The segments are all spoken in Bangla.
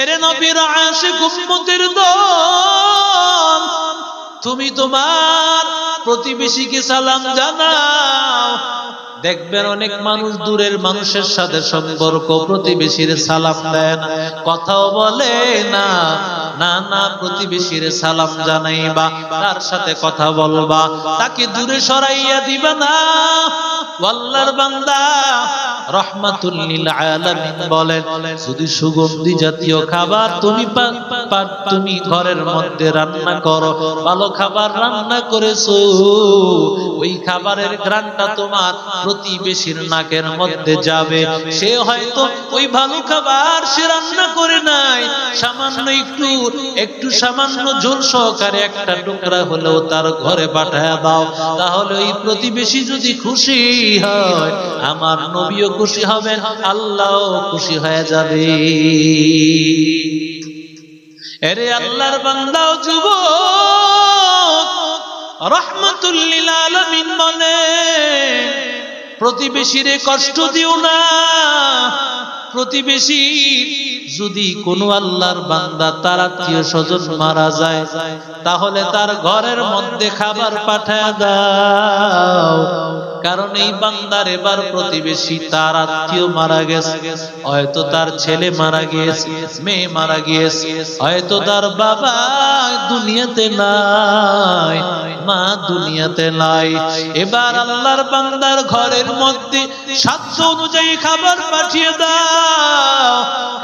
এরে নবীর আশিক উম্মতের দল, তুমি তোমার প্রতিবেশীকে সালাম জানাও। দেখবেন অনেক মানুষ দূরের মানুষের সাথে সম্পর্ক, প্রতিবেশীর সালাম দেয় না। কথাও বলে না না না, প্রতিবেশীর সালাম জানাইবা, তার সাথে কথা বলবা, তাকে দূরে সরাইয়া দিবা না। আল্লাহর বান্দা রহমাতুল্লিল আলামিন বলেন, যদি সুগন্ধি জাতীয় খাবার তুমি তুমি ঘরের মধ্যে রান্না করো, ভালো খাবার রান্না করেছ, ওই খাবারের তোমার প্রতিবেশীর নাকের মধ্যে যাবে। সে হয়তো ওই ভালো খাবার সে রান্না করে নাই। সামান্য একটু একটু সামান্য ঝোল সহকারে একটা টুকরা হলেও তার ঘরে পাঠায় দাও। তাহলে ওই প্রতিবেশী যদি খুশি হয়, আমার নবীও খুশি হবেন আল্লাহও খুশি হয়ে যাবে। এরে আল্লাহর বান্দাও যুবক রহমাতুল্লিল আলামিন বলে, প্রতিবেশীরে কষ্ট দিও না প্রতিবেশী যদি কোনো আল্লাহর বান্দা তার আত্মীয় স্বজন মারা যায়, তাহলে তার ঘরের মধ্যে খাবার পাঠায় দাও। কারণ এই বান্দার এবার প্রতিবেশী তার আত্মীয় মারা গেছে। হয়তো তার ছেলে মারা গিয়েছে, মেয়ে মারা গিয়েছে, হয়তো তার বাবা দুনিয়াতে নাই, মা দুনিয়াতে নাই। এবার আল্লাহর বান্দার ঘরের মধ্যে সাধ্য অনুযায়ী খাবার পাঠিয়ে দাও।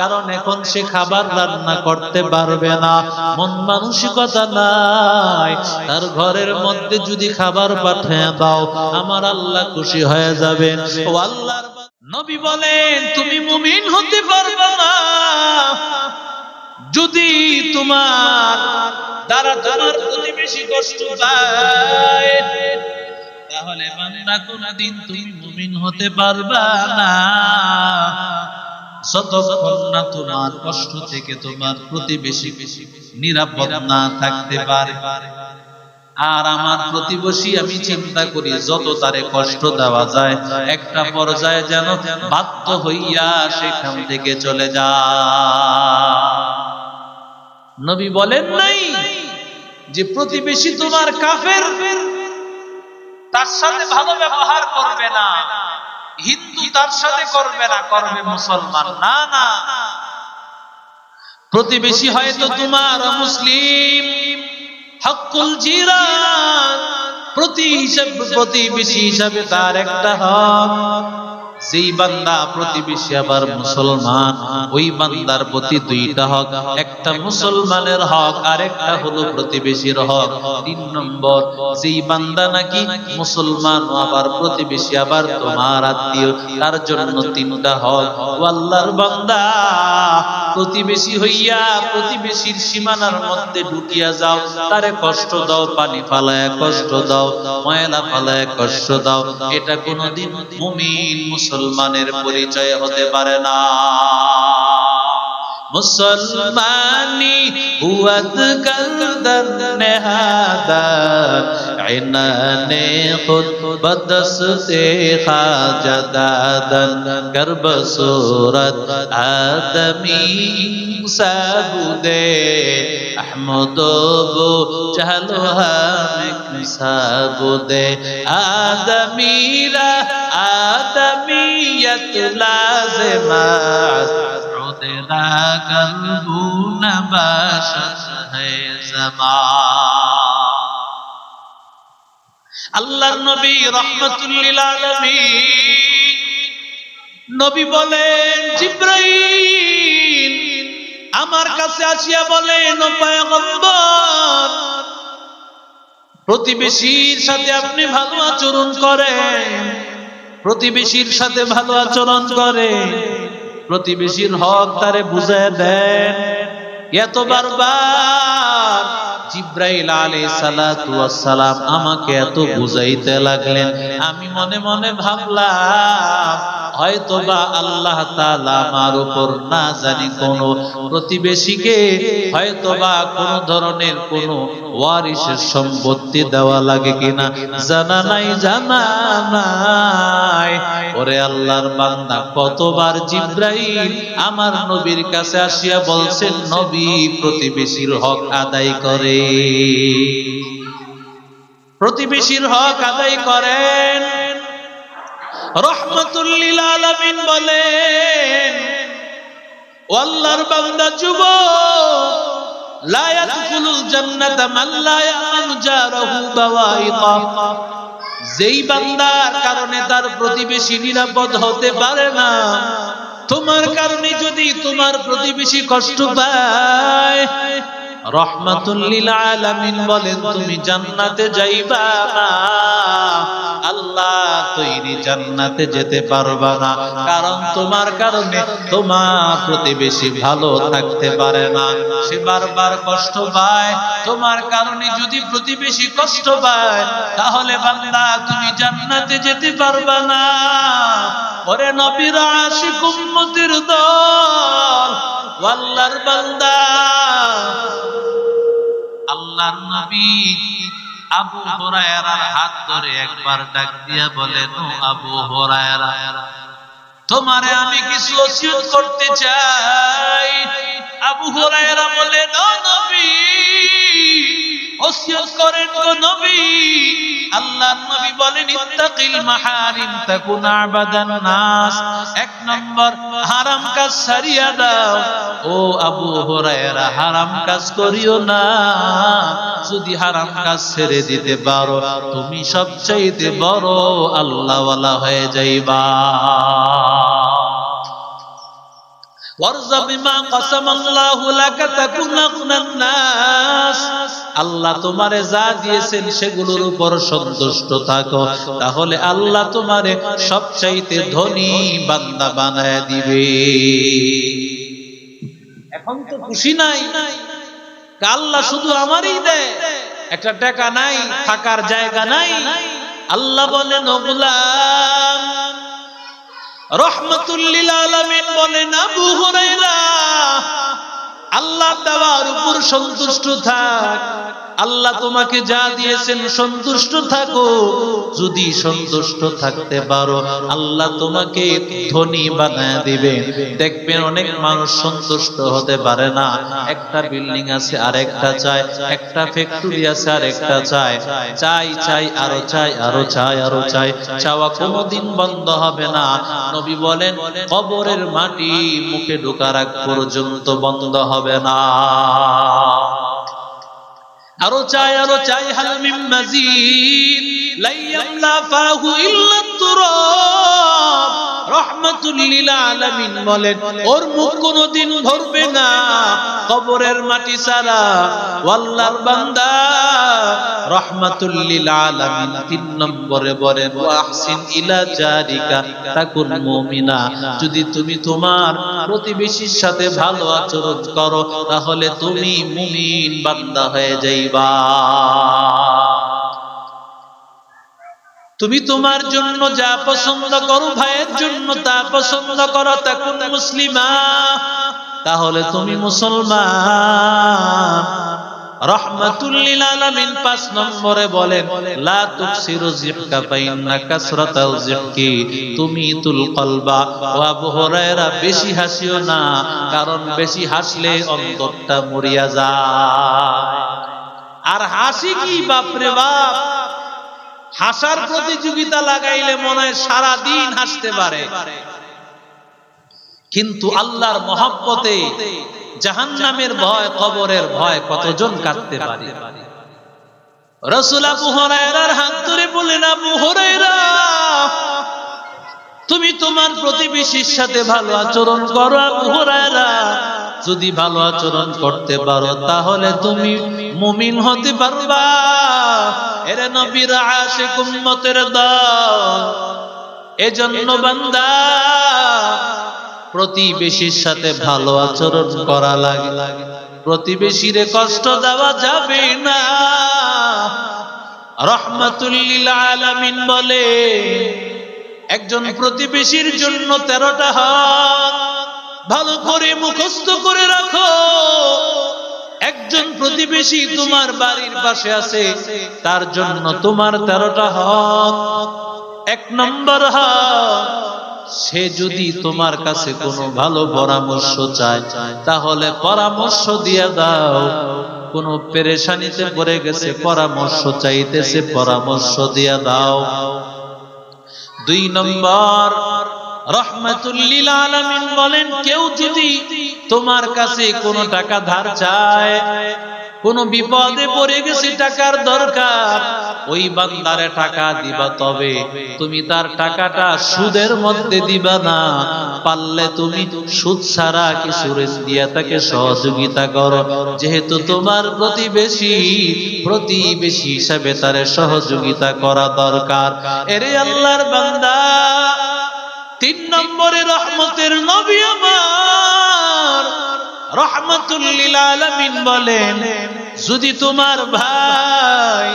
কারণ এখন সে খাবার রান্না করতে পারবে না, মন মানসিকতা নাই। তার ঘরের মধ্যে যদি খাবার পাঠিয়ে দাও, আমার আল্লাহ খুশি হয়ে যাবে। ও আল্লাহর নবী বলেন, তুমি মুমিন হতে পারবে না। যদি তোমার দ্বারা তোমার প্রতিবেশী কষ্ট পায় তাহলে বান্দা কোনদিন তুমি মুমিন হতে পারবা না। যতক্ষণ না তোমার কষ্ট থেকে তোমার প্রতিবেশী নিরাপদ না থাকতে পারে। আর আমার প্রতিবেশী আমি চিন্তা করি, যত তারে কষ্ট দেওয়া যায়, একটা পর্যায়ে যেন বাধ্য হইয়া সেখান থেকে চলে যা। নবী বলেন নাই যে, প্রতিবেশী তোমার কাফের, তার সাথে ভালো ব্যবহার করবে না, হিন্দু তার সাথে করবে না, করবে মুসলমান, না না। প্রতিবেশী হয়তো তোমার মুসলিম। হকুল জিরান প্রতি হিসাবে প্রতিবেশী হিসাবে তার একটা হক যেই বান্দা প্রতিবেশী আবার মুসলমান, ওই বান্দার প্রতি দুইটা হক, একটা মুসলমানের হক আর একটা হলো প্রতিবেশীর হক। তিন নম্বর, যেই বান্দা নাকি মুসলমান আবার প্রতিবেশী, আবার তোমার আত্মীয়, তার জন্য তিনটা হক। ও আল্লাহর বান্দা, প্রতিবেশী হইয়া প্রতিবেশীর সীমানার মধ্যে ঢুকিয়া যাও, তারে কষ্ট দাও, পানি ফালায় কষ্ট দাও, ময়লা ফালায় কষ্ট দাও। এটা কোনোদিন মুমিন মুসলমানের পরিচয় হতে পারে না মুসলমানি হুয়াত কলদর নেহাদা ইনানে খুদ বদসতে খাজাদাদন গর্ব সুরত আদমি সাবুদে আহমদ বো চলো হাম সাবুদে আদমিরা আদমিয়ত লাজমাত عودنا আল্লাহর নবী রহমতুল্লিল আলামিন নবী বলেন, জিব্রাইল, আমার কাছে আসিয়া বলেন প্রতিবেশীর সাথে আপনি ভালো আচরণ করেন। প্রতিবেশীর সাথে ভালো আচরণ করে। প্রতিবেশীর হক তারে বুঝে দেন এত বারবার জিব্রাইল ওয়াস সালাম আমাকে এত বুঝাইতে লাগলেন। আমি মনে মনে ভাবলাম, হয়তোবা আল্লাহ তাআলা আমার উপর না জানি কোন প্রতিবেশীকে হয়তোবা কোন ধরনের কোন ওয়ারিসের সম্পত্তি দেওয়া লাগে কিনা। জানা নাই জানা নাই। ওরে আল্লাহর বান্দা, কতবার জিব্রাইল আমার নবীর কাছে আসিয়া বলছেন, নবী প্রতিবেশীর হক আদায় করে। প্রতিবেশীর হক আদায় করেন। রহমতুল্লিল আলামিন বলেন, ও আল্লাহর বান্দা, যুব যেই বান্দার কারণে তার প্রতিবেশী নিরাপদ হতে পারে না, তোমার কারণে যদি তোমার প্রতিবেশী কষ্ট পায় রহমাতুল্লিল আলামিন বলেন, তুমি জান্নাতে যাইবা না। আল্লাহ তৈরি জান্নাতে যেতে পারবা না। কারণ তোমার কারণে তোমার প্রতিবেশী ভালো থাকতে পারে না। সে বারবার কষ্ট পায়। তোমার কারণে যদি প্রতিবেশী কষ্ট পায়, তাহলে বান্দা, তুমি জান্নাতে যেতে পারবা না। ওরে নবীর আশিক উম্মতের দল আল্লাহর বান্দা আল্লাহর নবী আবু হুরায়রার হাত ধরে একবার ডাক দিয়া বলেন আবু হুরায়রা, তোমারে আমি কিছু ওসিয়ত করতে চাই। আবু হুরায়রা বলে, ও নবী ওসিয়ত করেন গো নবী আল্লাহর নবী বলেন ইত্তাকিল মাহারিম তাকুন আবাদান নাস এক নম্বর হারাম কাজ ছাড়িয়া দাও ও আবু হুরায়রা হারাম কাজ করিও না যদি হারাম কাজ ছেড়ে দিতে পারো তুমি সবচাইতে বড় আল্লাহওয়ালা হয়ে যাইবা وارضى بما قسم الله لك تكن اغنى الناس আল্লাহ তোমারে যা দিয়েছেন সেগুলোর উপর সন্তুষ্ট থাকো। তাহলে আল্লাহ তোমারে সবচাইতে ধনী বান্দা বানায় দিবে। এখন তো খুশি নাই। আল্লাহ শুধু আমারই দেয়। একটা টাকা নাই, থাকার জায়গা নাই। আল্লাহ বলেন ওগুলাম রহমতুল্লিল আলামিন বলেন, আবু হুরায়রা আল্লাহ দেওয়ার উপর সন্তুষ্ট থাক। আল্লাহ তোমাকে যা দিয়েছেন সন্তুষ্ট থাকো। যদি সন্তুষ্ট থাকতে পারো, আল্লাহ তোমাকে ধনী বানায় দিবে। দেখবেন অনেক মানুষ সন্তুষ্ট হতে পারে না। একটা বিল্ডিং আছে আর একটা চায়। একটা ফ্যাক্টরি আছে আর একটা চায়। চাই চাই, আরও চাই আরও চাই আরও চাই। চাওয়া কোনোদিন বন্ধ হবে না। নবী বলেন, কবরের মাটি মুখে ঢোকার আগ পর্যন্ত বন্ধ হবে না। আরও চাই আরও চাই হাল মিন মাজিদ লাইয়ামলা ফাহু ইল্লা তুরাব বলেন, ওর মুখ ভরবে না। কবরের মাটি আল্লাহর বান্দা তিন নম্বরে ইলা জারিকা তাকুন মুমিনা। যদি তুমি তোমার প্রতিবেশীর সাথে ভালো আচরণ করো, তাহলে তুমি মুমিন বান্দা হয়ে যাইবা। তুমি তোমার জন্য যা পছন্দ করো, ভাইয়ের জন্য তা পছন্দ করো, তা কোন মুসলিমা? তাহলে তুমি মুসলমান। রহমাতুল্লিল আলামিন পাঁচ নম্বরে লা কাসরাতাল কলবা। ও আবু হুরায়রা, বেশি হাসিও না, কারণ বেশি হাসলে অন্তরটা মরিয়া যায়। আর হাসি কি? বাপ রে বাপ! হাসার প্রতিযোগিতা লাগাইলে মনে হয় সারা দিন হাসতে পারে। কিন্তু আল্লাহর মহব্বতে জাহান্নামের ভয় কবরের ভয় কতজন কাটতে পারে? রসুল আবু হরায়রার হাত ধরে বলেন আবু হরায়রা তুমি তোমার প্রতিবেশীর সাথে ভালো আচরণ করো আবু যদি ভালো আচরণ করতে পারো তাহলে তুমি মুমিন হতে পারবা। এরে আশিক উম্মতের দল, এজন্য বান্দা প্রতিবেশীর সাথে ভালো আচরণ করা লাগে। প্রতিবেশীরে কষ্ট দেওয়া যাবে না। রহমাতুল্লিল আলামিন বলে, একজন প্রতিবেশীর জন্য তেরোটা হক ভালো করে মুখস্থ করে রাখো। একজন প্রতিবেশী তোমার বাড়ির পাশে আছে, তার জন্য তোমার তেরোটা হক। এক নম্বর হক, সে যদি তোমার কাছে কোনো ভালো পরামর্শ চায়, তাহলে পরামর্শ দিয়ে দাও। কোন পেরেশানিতে পড়ে গেছে, পরামর্শ চাইতেছে, পরামর্শ দিয়ে দাও। দুই নম্বর বলেন, কেউ যদি তোমার কাছে কোনো টাকা ধার চায়, কোন বিপদে পড়ে গেছে টাকার দরকার, ওই বান্দারে টাকা দিবা তবে। তুমি তার টাকাটা সুদের মধ্যে দিবা না, পারলে তুমি সুদ ছাড়া কিছু দিয়ে তাকে সহযোগিতা করো। যেহেতু তোমার প্রতিবেশী প্রতিবেশী হিসাবে তারে সহযোগিতা করা দরকার। এরে আল্লাহর বান্দা তিন নম্বরে রহমতের নবী আমার। রহমতুল্লিল আলামিন বলেন, যদি তোমার ভাই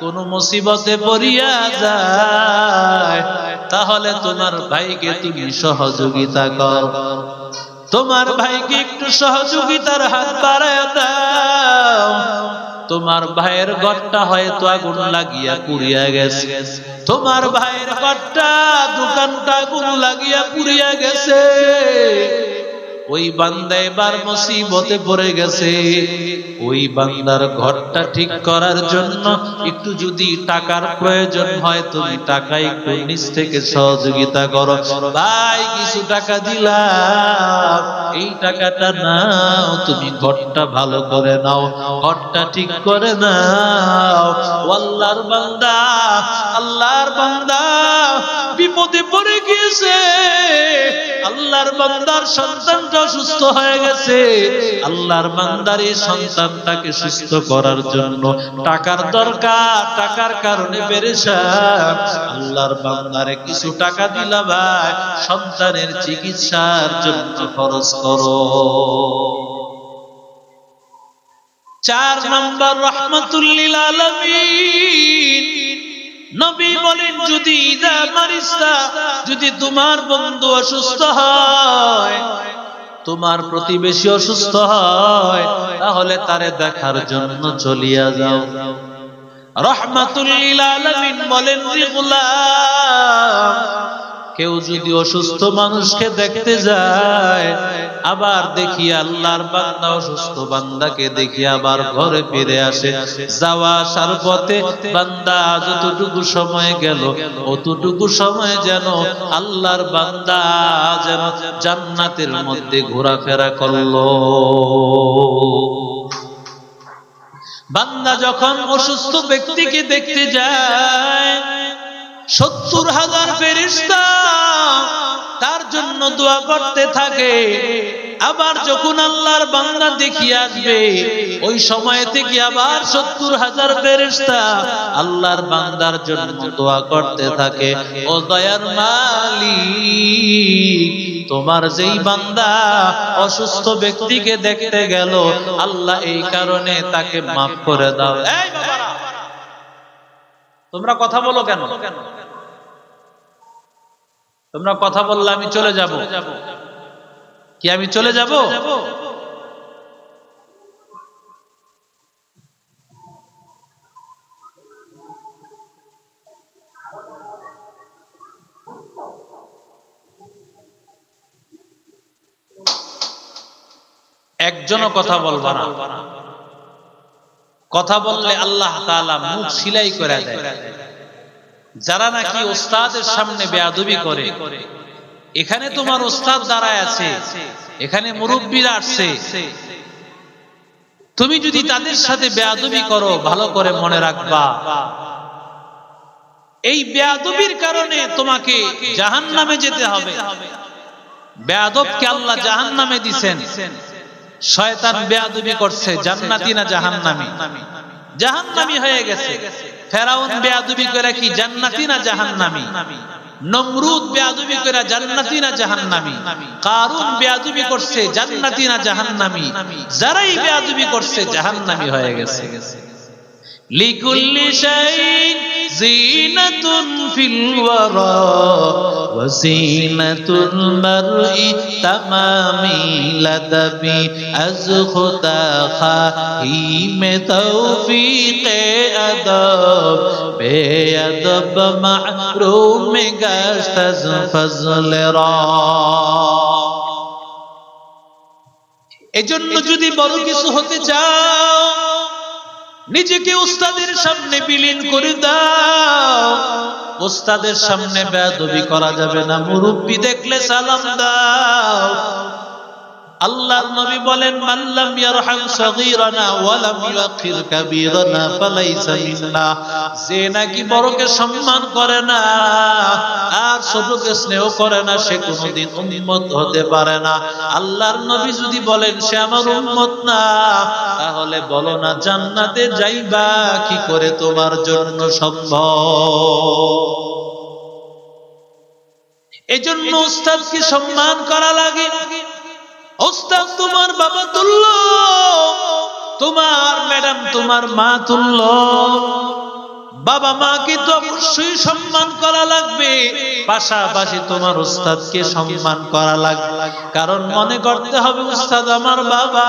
কোন মুসিবতে পড়িয়া যায়, তাহলে তোমার ভাইকে তুমি সহযোগিতা কর। তোমার ভাইকে একটু সহযোগিতার হাত বাড়ায় দাও। তোমার ভাইয়ের ঘরটা হয়তো আগুন লাগিয়া পুড়িয়া গেছে। তোমার ভাইয়ের ঘরটা, দোকানটা আগুন লাগিয়া পুড়িয়া গেছে। ওই বান্দা এবার মুসিবতে পড়ে গেছে। ওই বান্দার ঘরটা ঠিক করার জন্য একটু যদি টাকার প্রয়োজন হয়, তুমি টাকা একটু থেকে সহযোগিতা করো। ভাই, কিছু টাকা দিলাম। এই টাকাটা নাও, তুমি ঘরটা ভালো করে নাও, ঘরটা ঠিক করে নাও। আল্লাহর বান্দা আল্লাহর বান্দা। বিপদে পড়ে গিয়েছে। আল্লাহর বান্দার সন্তানটা সুস্থ হয়ে গেছে। আল্লাহর বান্দার এই সন্তানটাকে সুস্থ করার জন্য টাকার দরকার, টাকার কারণে পেরেছান আল্লাহর বান্দারে কিছু টাকা দিলা ভাই, সন্তানের চিকিৎসার জন্য খরচ করো। চার নম্বর, রহমতুল্লিল আলমিন। নবী বলেন, যদি যদি তোমার বন্ধু অসুস্থ হয়, তোমার প্রতিবেশী অসুস্থ হয়, তাহলে তারে দেখার জন্য চলিয়া যাও। রহমাতুল্লিল বলেন কেউ যদি অসুস্থ মানুষকে দেখতে যায়, আবার দেখি আল্লাহর বান্দা অসুস্থ বান্দাকে দেখি আবার ঘরে ফিরে আসে। যাওয়া আসার পথে বান্দা যতটুকু সময় গেল, অতটুকু সময় যেন আল্লাহর বান্দা যেন জান্নাতের মধ্যে ঘোরাফেরা করল। বান্দা যখন অসুস্থ ব্যক্তিকে দেখতে যায় সত্তর হাজার ফেরিস্তা তার জন্য দোয়া করতে থাকে। আবার যখন আল্লাহর বান্দা দেখিয়ে আসবে ওই সময় থেকে আবার সত্তর হাজার ফেরিস্তা আল্লাহর বান্দার জন্য দোয়া করতে থাকে। ও দয়ার মালিক তোমার যেই বান্দা অসুস্থ ব্যক্তিকে দেখতে গেল আল্লাহ এই কারণে তাকে মাফ করে দাও। এই বাবারা, তোমরা কথা বলো কেন? তোমরা কথা বললে আমি চলে যাব। কি আমি চলে যাব? একজনও কথা বলবা না। কথা বললে আল্লাহ মুখ সিলাই করে দেয়। যারা নাকি ওস্তাদের সামনে বেয়াদবি করে এখানে তোমার ওস্তাদ দাঁড়ায় আছে এখানে মুরব্বীরা আসছে তুমি যদি তাদের সাথে বেয়াদবি করো ভালো করে মনে রাখবা। এই বেয়াদবির কারণে তোমাকে জাহান নামে যেতে হবে। বেয়াদবকে আল্লাহ জাহান নামে দিছেন। শয়তান বেয়াদবি করছে, জান্নাতি না জাহান্নামি? জাহান্নামি হয়ে গেছে। ফেরাউন বেয়াদবি করে কি, জান্নাতি না জাহান্নামি? নমরুদ বেয়াদবি করে, জান্নাতি না জাহান্নামি? কারুন বেয়াদবি করছে, জান্নাতি না জাহান্নামি? যারাই বেয়াদবি করছে, জাহান্নামি হয়ে গেছে। لكل شيء زينة في الورى وزينة المرء تمامي لدبي از خدا خواهیم توفیق ادب بے ادب محروم گشت از فضل را এজন্য যদি বড় কিছু হতে চাও নিজেকে উস্তাদের সামনে বিলীন করে দাও। উস্তাদের সামনে ব্যাদবি করা যাবে না। মুরব্বী দেখলে সালাম দাও। আল্লাহর নবী বলেন মাল্লাম ইয়ারহাম ওয়া লাম ইউখির কাবীরানা ফালাইসা মিন্না। যে নাকি বড়কে সম্মান করে না, আর ছোটকে স্নেহ করে না, সে উম্মত হতে পারে না। আল্লাহর নবী যদি বলেন, সে আমার উম্মত না, তাহলে বলো না, জান্নাতে যাইবা, কি করে তোমার জন্য সম্ভব? এজন্য উস্তাদকে সম্মান করা লাগে? ওস্তাদ তোমার বাবা তুলল তোমার ম্যাডাম তোমার মা তুল্য। বাবা মাকে তো অবশ্যই সম্মান করা লাগবে? পাশাপাশি তোমার উস্তাদকে সম্মান করা লাগবে। কারণ মনে করতে হবে, উস্তাদ আমার বাবা,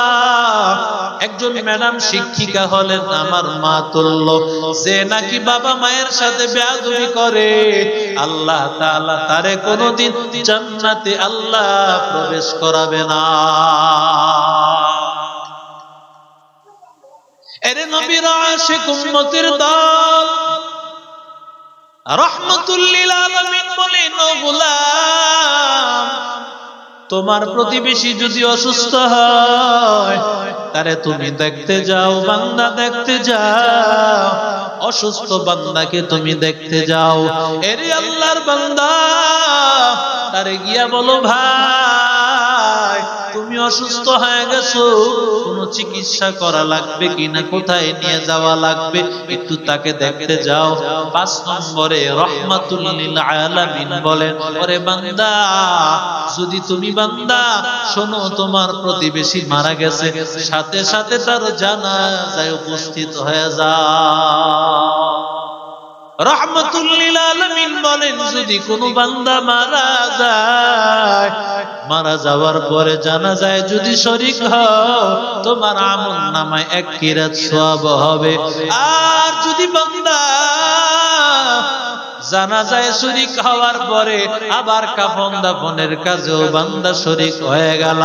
একজন ম্যাডাম শিক্ষিকা হলেন আমার মা তুল্য। যে নাকি বাবা মায়ের সাথে বেয়াদবি করে। আল্লাহ তাআলা তারে কোনোদিন জান্নাতে আল্লাহ প্রবেশ করাবে না। নবীর দল। রহমতুল্লিল আলামিন তোমার প্রতিবেশী যদি অসুস্থ হয়, তারে তুমি দেখতে যাও, বান্দা দেখতে যাও, অসুস্থ বান্দাকে তুমি দেখতে যাও। এরে আল্লাহর বান্দা, তারে গিয়া বলো, ভাই অসুস্থ হয়ে গেছো, কোনো চিকিৎসা করা লাগবে কিনা, কোথায় নিয়ে যাওয়া লাগবে, একটু তাকে দেখতে যাও। পাঁচ নম্বরে রহমাতুল্লিল আলামিন বলেন, ওরে বান্দা, যদি তুমি বান্দা, শোনো, তোমার প্রতিবেশী মারা গেছে, সাথে সাথে তার জানা যায় উপস্থিত হয়ে যাও। রহমতুল্লিল আলামিন বলেন, যদি কোনো বান্দা মারা যায়, মারা যাওয়ার পরে জানা যায় যদি শরিক হও, তোমার আমল নামায় এক কিরাত সব হবে। আর যদি বান্দা জানা যায় শরিক হওয়ার পরে আবার কাফন দাফনের কাজেও বান্দা শরিক হয়ে গেল।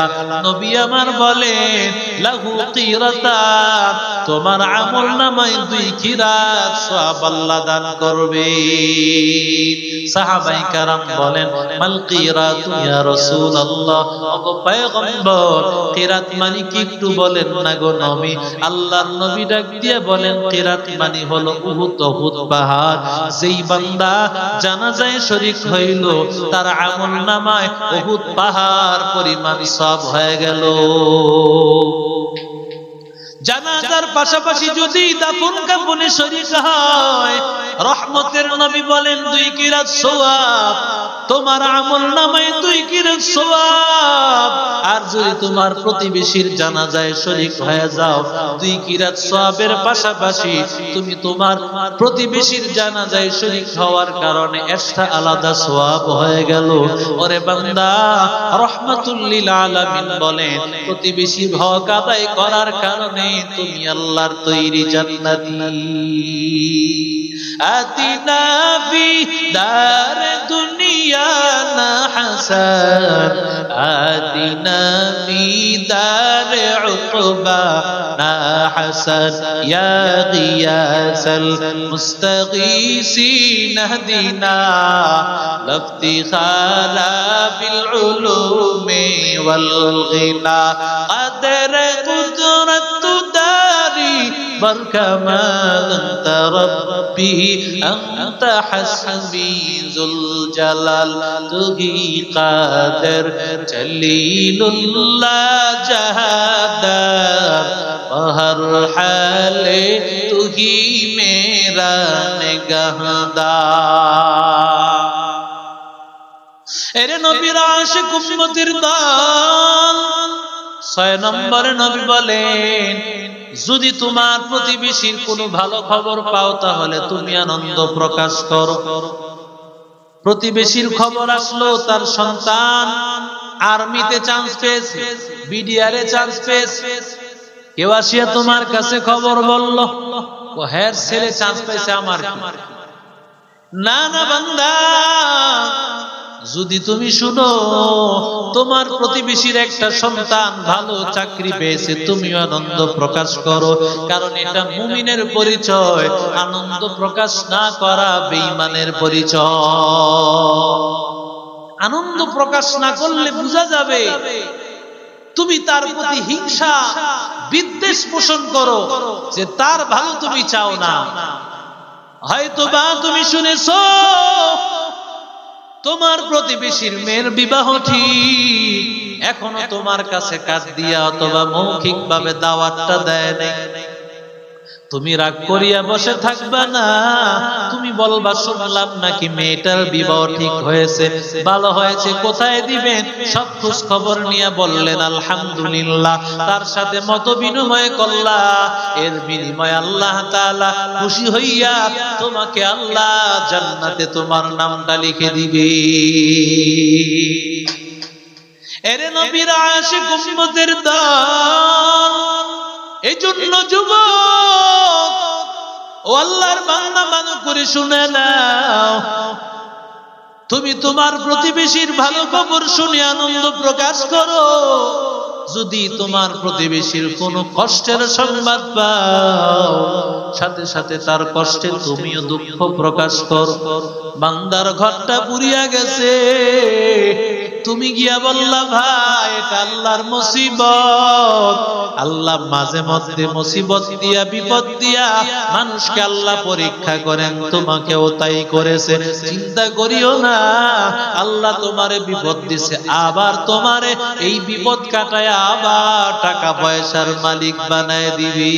নবী আমার বলেন লাহু কিরাতান তোমার আমল নামায় দুই কিরাত সওয়াব আল্লাহ দান করবে। সাহাবাই কারাম বলেন, মাল কিরাত ইয়া রাসূলুল্লাহ? ওগো পয়গম্বর, কিরাত মানে কি একটু বলেন না গো নবী? আল্লাহর নবী ডাক দিয়ে বলেন, কিরাত মানে হলো উহুদ উহুদ পাহাড়। যেই বান্দা জানাজায় শরিক হইল। তার আমল নামায় বহুত পাহাড় পরিমাণ সব হয়ে গেল। জানাজার পাশাপাশি যদি দাফন কাফনে শরীক হয়, রহমতের নবী বলেন, দুই কিরাত সওয়াব, তোমার আমল নামায় দুই কিরাত সওয়াব। আর যদি তোমার প্রতিবেশীর জানাজায় শরীক হয়ে যাও, দুই কিরাত সওয়াবের পাশাপাশি তুমি তোমার প্রতিবেশীর জানাজায় শরীক হওয়ার কারণে এক্সট্রা আলাদা সওয়াব হয়ে গেল। ওরে বান্দা, রহমাতুল্লিল আলামিন বলেন প্রতিবেশী হক আদায় করার কারণে তুমি আল্লাহর তৈরি জান্নাতি আতিনা ফি দার দুনিয়ানা হাসান আতিনা ফি দার উকবানা হাসান ইয়া গিয়াসাল মুস্তাগীসিন اهدنا لافتخارا بالعلوم والغنى قدر قدرة داري بركمال انت ربي انت حسبي ذو الجلال تهي قادر جليل الله جهادر وهر حال تهي میرا نگہدار এরে নবীর আশিক উম্মতির দল ছয় নম্বরে নবী বলেন যদি তোমার প্রতিবেশীর কোনো ভালো খবর পাও, তাহলে তুমি আনন্দ প্রকাশ করো। প্রতিবেশীর খবর আসলো, তার সন্তান আর্মিতে চান্স পেয়েছে, বিডিআরে চান্স পেয়েছে। কেউ আসিয়া তোমার কাছে খবর বলল, ও হ্যার ছেলে চান্স পেয়েছে আমার না না বান্দা যদি তুমি শুনো, তোমার প্রতিবেশীর একটা সন্তান ভালো চাকরি পেয়েছে, তুমিও আনন্দ প্রকাশ করো। কারণ এটা মুমিনের পরিচয়। আনন্দ প্রকাশ না করা বেঈমানের পরিচয়। আনন্দ প্রকাশ না করলে বোঝা যাবে, তুমি তার প্রতি হিংসা, বিদ্বেষ পোষণ করো যে তার ভালো তুমি চাও না। হয়তো বা তুমি শুনেছ তোমার প্রতিবেশীর মেয়ের বিবাহ ঠিক। এখনও তোমার কাছে কাজ দিয়া অথবা মৌখিক ভাবে দাওয়াতটা দেয় নাই। তুমি রাগ করিয়া বসে থাকবা না। তুমি বলবা, শুনলাম নাকি মেয়েটার বিবাহ ঠিক হয়েছে, ভালো হয়েছে, কোথায় দিবেন? সব খোঁজ খবর নিয়ে বললেন, আলহামদুলিল্লাহ, তার সাথে মত বিনিময় করলা এর বিনিময় আল্লাহ তাআলা খুশি হইয়া তোমাকে আল্লাহ জান্নাতে তোমার নামটা লিখে দিবে। এরে নবীর আশিক উম্মতের দল এই জন্য যুবক, ও আল্লাহর মানু করে শুনে নাও। তুমি তোমার প্রতিবেশীর ভালো খবর শুনে আনন্দ প্রকাশ করো। যদি তোমার প্রতিবেশীর কোনো কষ্টের সংবাদ পাও, সাথে সাথে তার কষ্টে তুমিও দুঃখ প্রকাশ কর। বান্দার ঘরটা পুরিয়া গেছে। তুমি গিয়া বললা, ভাই, এটা আল্লাহর মুসিবত। আল্লাহ মাঝে মধ্যে মুসিবত দিয়া, বিপদ দিয়া মানুষকে আল্লাহ পরীক্ষা করেন। তোমাকেও তাই করেছে। চিন্তা করিও না, আল্লাহ তোমারে বিপদ দিছে। আবার তোমারে এই বিপদ কাটায় আবার টাকা পয়সার মালিক বানায় দিবি।